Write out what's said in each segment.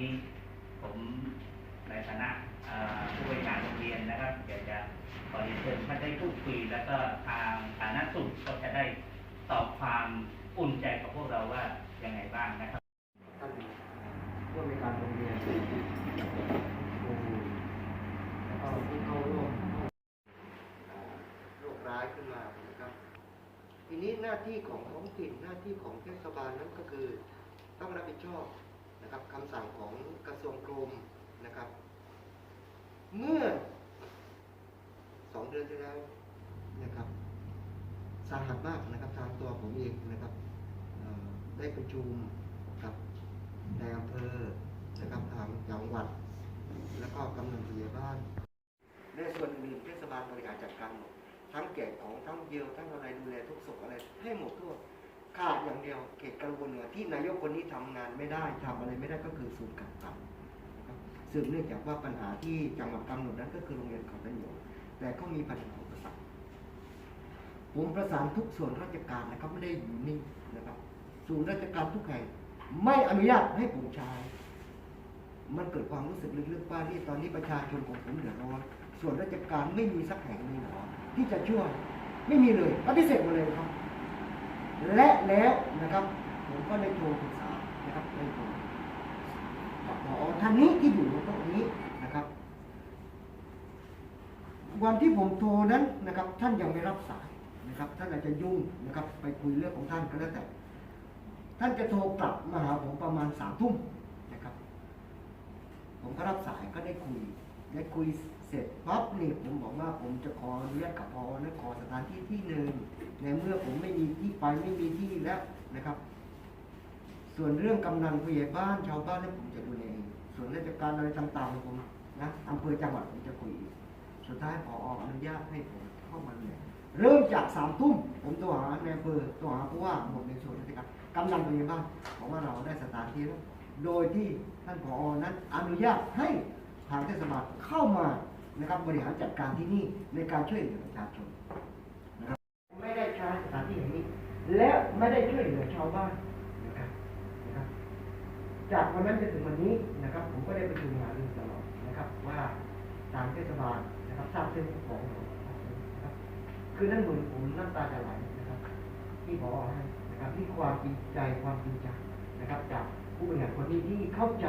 นี้ผมในฐานะเอ่อผู้บริหารโรงเรียนนะครับอยากจะขอเรียนเชิญท่านได้พูดคุยแล้วก็ทางฐานะสุขก็จะได้ตอบความอุ่นใจกับพวกเราว่ายังไงบ้างนะครับท่านผู้ในวยการโรงเรียนครูแล้วก็ผู้เข้าร่วมอ่าโรคร้ายขึ้นมานะครับทีนี้หน้าที่ของท้องถิ่นหน้าที่ของเทศบาลนั้นก็คือ ต้องรับผิดชอบนะครับคำสั่งของกระทรวงกรมนะครับ เมื่อสองเดือนที่แล้วนะครับสาหัสมากนะครับทางตัวผมเองนะครับได้ประชุมกับในอำเภอนะครับทางจังหวัด แล้วก็กำนันผู้ใหญ่บ้านในส่วนอื่นเทศบาลบริหารจัดการหมดทั้งแก่ของทั้งเยียวทั้งอะไรดูแลทุกสุขอะไรให้หมดทั่วขาดอย่างเดียวเขตกังวลเหนือที่นายกคนนี้ทำงานไม่ได้ทำอะไรไม่ได้ก็คือศูนย์กักกัน สืบเนื่องจากว่าปัญหาที่จังหวัดกำหนดนั้นก็คือโรงเรียนเขาเป็นอยู่แต่ก็มีปัญหาอุปสรรคผมประสานทุกส่วนราชการนะครับไม่ได้อยู่นิ่งนะครับส่วนราชการทุกแห่งไม่อนุญาตให้ผมใช้มันเกิดความรู้สึกลึกๆว่าที่ตอนนี้ประชาชนของผมเดือดร้อนส่วนราชการไม่มีสักแห่งเลยหรอที่จะช่วยไม่มีเลยปฏิเสธหมดเลยครับ และแล้วนะครับ ผมก็ได้โทรปรึกษานะครับได้โทรกับ อันนี้ที่อยู่ตรงนี้นะครับ วันที่ผมโทรนั้นนะครับ ท่านยังไม่รับสายนะครับ ท่านอาจจะยุ่งนะครับ ไปคุยเรื่องของท่านก็แล้วแต่ ท่านจะโทรกลับมาหาผมประมาณสามทุ่มนะครับ ผมก็รับสายก็ได้คุย ได้คุยเสร็จปั๊บนี่ผมบอกว่าผมจะขออนุญาตกับพอและขอสถานที่ที่หนึ่งในเมื่อผมไม่มีที่ไปไม่มีที่แล้วนะครับ ส่วนเรื่องกำนันผู้ใหญ่บ้านชาวบ้านเนี่ยผมจะดูแลเอง ส่วนราชการอะไรต่างๆผมนะอำเภอจังหวัดผมจะคุยสุดท้ายพออนุญาตให้ผมเข้ามาเลยเริ่มจากสามทุ่มผมโทรหาในอำเภอโทรหาผู้ว่าหมดในส่วนราชการกำนันผู้ใหญ่บ้านบอกว่าเราได้สถานที่แล้วโดยที่ท่านผอนั้นอนุญาตให้ทางเทศบาลเข้ามานะครับบริหารจัดการที่นี่ในการช่วยเหลือประชาชนนะครับไม่ได้ใช้สถานที่แห่งนี้ และไม่ได้ช่วยเหลือชาวบ้านนะครับนะครับจากวันนั้นจนถึงวันนี้นะ ได้ประชุมงานตลอดนะครับ ว่าทางเทศบาลนะครับทราบเส้นของเรานะครับคือนั่นเหมือนผมน้ำตาจะไหลนะครับ ที่พอให้นะครับที่ความจริงใจความจริงใจนะครับ จากผู้บริหารคนนี้ที่เข้าใจ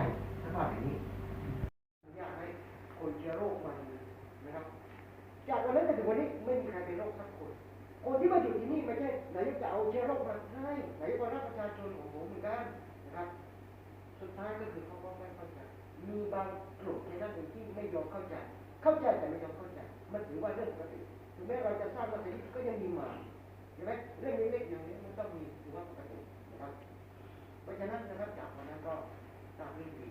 างกลุ่มในนั้นเองที่ไม่ยอมเข้าใจ เข้าใจแต่ไม่ยอมเข้าใจ มันถือว่าเรื่องปกติถึงแม้เราจะสร้างมาแต่ก็ยังมีมาเห็นไหมเรื่องเล็กๆอย่างนี้มันต้องมีถือว่าปกตินะครับเพราะฉะนั้นนะครับจากวันนั้นก็สร้างเรื่องดี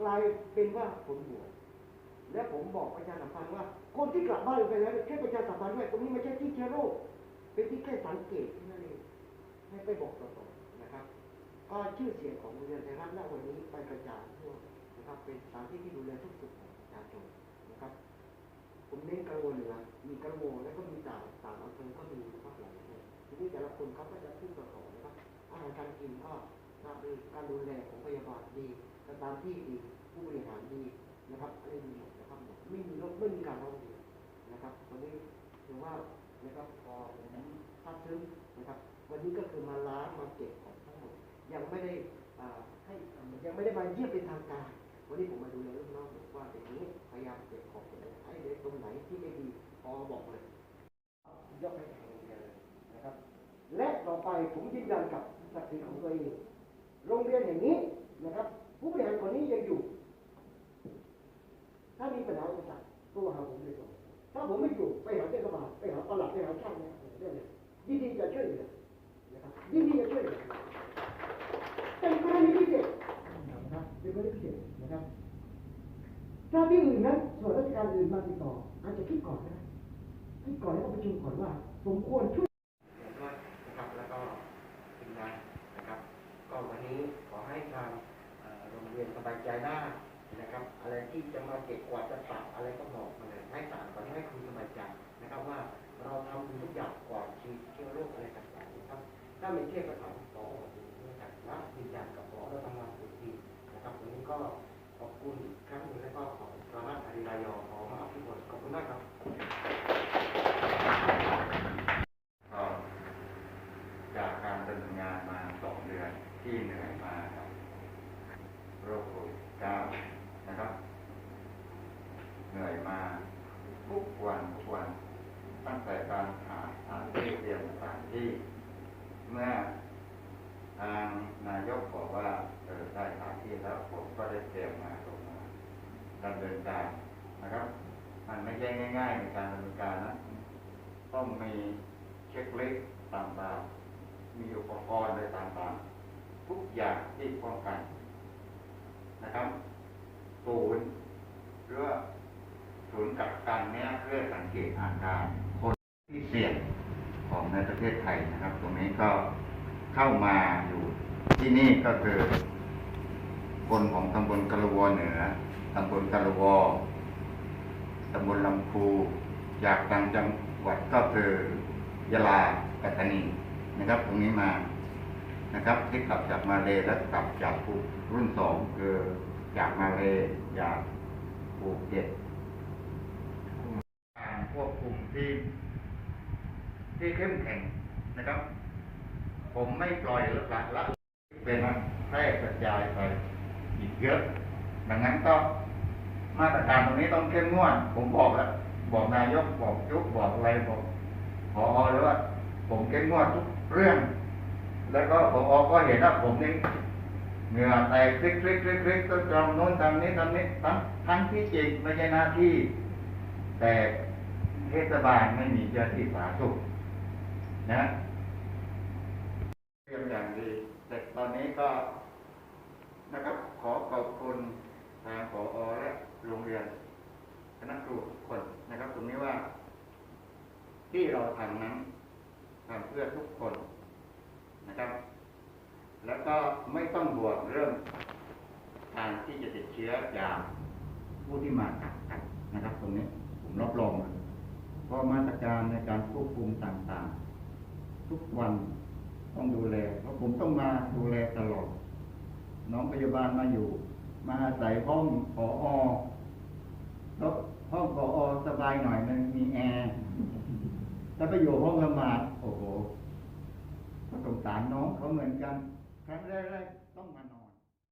กลายเป็นว่าผมบวชและผมบอกประชาสัมพันธ์ว่า คนที่กลับบ้านไปแล้วแค่ประชาสัมพันธ์ด้วยตรงนี้ไม่ใช่ที่เชื้อโรคเป็นที่แค่สังเกตเท่านั้นเองให้ไปบอกต่อๆนะครับ ก็ชื่อเสียงของโรงเรียนไทยรัฐณวันนี้ไปกระจายทั่วนะครับ เป็นสถานที่ที่ดูแลทุกสุขของประชาชนนะครับ ผมเน้นกระโวเหนือมีกระโวแล้วก็มีต่าต่างอำเภอก็มีนะครับหลายอำเภอทีนี้แต่ละคนเขาก็จะพูดต่อๆนะครับอาหารการกินก็ ราบรื่นการดูแลของพยาบาลดีสถานที่ดีผู้บริหารดีนะครับอะไรดีหมดนะครับไม่มีโรคไม่มีการร้องเรียนนะครับวันนี้ถือว่านะครับพอผมทราบซึ้งนะครับ วันนี้ก็คือมาล้างมาเก็บของทั้งหมดยังไม่ได้อ่าให้ยังไม่ได้มาเยี่ยมเป็นทางการ วันนี้ผมมาดูแลลูกน้องบอกว่าเด็กนี้พยายามเก็บของให้เด็กตรงไหนที่ไม่ดีพอบอกเลยยกให้ทางโรงเรียนเลยนะครับ และต่อไปผมยืนยันกับศักดิ์ศรีของตัวเอง โรงเรียนอย่างนี้นะครับ ผู้บริหารคนนี้ยังอยู่ ถ้ามีปัญหาอุปสรรคตัวหาผมเลยตรงถ้าผมไม่อยู่ไปหาเทศบาลไปหาปลัดไปหาช่างเนี่ยเรื่องนี้ยินดีจะช่วยเหลือนะครับยินดีจะช่วยเหลือเป็นกรณีพิเศษนะครับเป็นกรณีพิเศษนะครับถ้าที่อื่นนั้นส่วนราชการอื่นมาติดต่ออาจจะคิดก่อนก็ได้คิดก่อนแล้วก็ประชุมก่อนว่าสมควรช่วย ก็วันนี้ขอให้ทางโรงเรียนสบายใจได้นะครับ อะไรที่จะมาเก็บกวาดจะปรับอะไรก็บอกมาเลยให้สารก่อนให้คุณสบายใจนะครับว่าเราทำทุกอย่างก่อนชีเชื้อโรคอะไรต่างๆครับถ้าไม่เทียบกับของต่อ ที่เหนื่อยมากครับโรคโควิดเก้านะครับ เหนื่อยมาทุกวันทุกวันตั้งแต่การหาสถานที่เตรียมสถานที่ เมื่อทางนายกบอกว่าเออได้สถานที่แล้วผมก็ได้เตรียมมาลงมาดำเนินการนะครับ มันไม่ใช่ง่าย ๆ ในการดำเนินการนะต้องมีเช็คลิสต์ต่างๆ มีอุปกรณ์อะไรต่างๆ อย่างที่ป้องกันนะครับศูนย์หรือว่าศูนย์กักกันเนี้ยเพื่อสังเกตอาการคนที่เสี่ยงของในประเทศไทยนะครับ ตรงนี้ก็เข้ามาอยู่ที่นี่ก็คือคนของตำบลกะละวเหนือตำบลกะละวตำบลลำพูจากต่างจังหวัดก็คือยะลาปัตตานีนะครับ ตรงนี้มา นะครับที่กลับจากมาเลและกลับจากภูรุ่นสองคือจากมาเลจากภูเก็ตการควบคุมที่ที่เข้มแข็งนะครับ ผมไม่ปล่อยละละเป็นแพร่กระจายไปอีกเยอะ ดังนั้นก็มาตรการตรงนี้ต้องเข้มงวด ผมบอกแล้วบอกนายกบอกยุกบอกอะไรบอกพอเลยว่าผมเข้มงวดทุกเรื่อง แล้วก็พออก็เห็นว่าผมนี่เหงื่อแตกคลิกคลิกคลิกคลิกต้องทำโน้นทำนี้ทำนี้ทั้งทั้งที่จริงไม่ใช่หน้าที่ แต่เทศบาลไม่มีเจ้าที่สาธารณสุขนะเตรียมอย่างดีแต่ตอนนี้ก็นะครับขอขอบคุณทางผอและโรงเรียนคณะครูทุกคนนะครับ ตรงนี้ว่า ที่เราทำนั้นทำเพื่อทุกคน นะครับ แล้วก็ไม่ต้องบวกเรื่องการที่จะติดเชื้อจากผู้ที่มากักกันนะครับ ตรงนี้ผมรับรองเพราะมาตรการในการควบคุมต่างๆ ทุกวันต้องดูแลเพราะผมต้องมาดูแลตลอด น้องพยาบาลมาอยู่ มาอาศัยห้องผออแล้วห้องผออสบายหน่อยนึงมีแอร์ถ้าไปอยู่ห้องละหมาดโอ้โห สงสารน้องเขาเหมือนกัน ครั้งแรกๆต้องมานอน